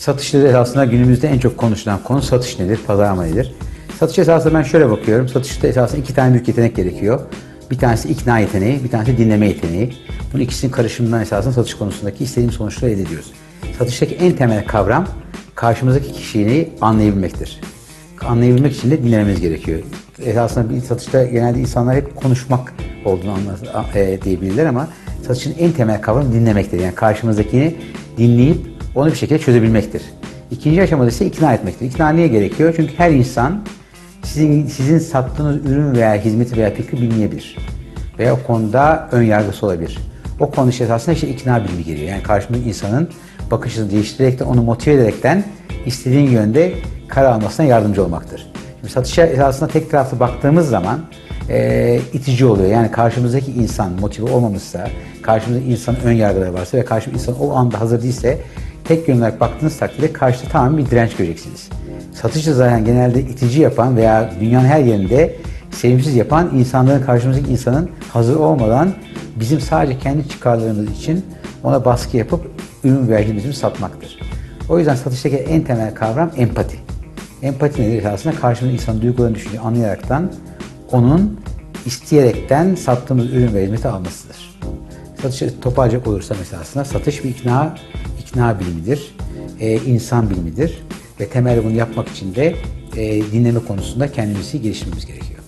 Satışta esasında günümüzde en çok konuşulan konu satış nedir, pazarlama nedir? Satış esasında ben şöyle bakıyorum. Satışta esasında iki tane büyük yetenek gerekiyor. Bir tanesi ikna yeteneği, bir tanesi dinleme yeteneği. Bunun ikisinin karışımından esasında satış konusundaki istediğim sonuçları elde ediyoruz. Satıştaki en temel kavram karşımızdaki kişiyi anlayabilmektir. Anlayabilmek için de dinlememiz gerekiyor. Esasında bir satışta genelde insanlar hep konuşmak olduğunu anlar, e, diyebilirler ama satışın en temel kavramı dinlemektir. Yani karşımızdakini dinleyip onu bir şekilde çözebilmektir. İkinci aşamada ise ikna etmektir. İkna niye gerekiyor? Çünkü her insan sizin sizin sattığınız ürün veya hizmeti veya fikri bilmeyebilir. Veya o konuda ön yargısı olabilir. O konu işte esasında işte ikna bilimi geliyor. Yani karşımdaki insanın bakışını değiştirerekten, onu motive ederekten istediğin yönde karar almasına yardımcı olmaktır. Şimdi satışa esasında tek taraflı baktığımız zaman e, itici oluyor. Yani karşımızdaki insan motive olmamışsa, karşımızdaki insan ön yargıları varsa ve karşımızdaki insan o anda hazır değilse tek yönlü olarak baktığınız takdirde karşıda tamamen bir direnç göreceksiniz. Satışı zaten genelde itici yapan veya dünyanın her yerinde sevimsiz yapan insanların karşımızdaki insanın hazır olmadan bizim sadece kendi çıkarlarımız için ona baskı yapıp ürün veya hizmetimizi satmaktır. O yüzden satıştaki en temel kavram empati. Empati nedir? Aslında karşımızdaki insanın duygularını düşünceyi anlayaraktan onun isteyerekten sattığımız ürün ve hizmeti almasıdır. Satışı toparlayacak olursa mesela aslında satış bir ikna, ikna bilimidir, e, insan bilimidir ve temelde bunu yapmak için de e, dinleme konusunda kendimizi geliştirmemiz gerekiyor.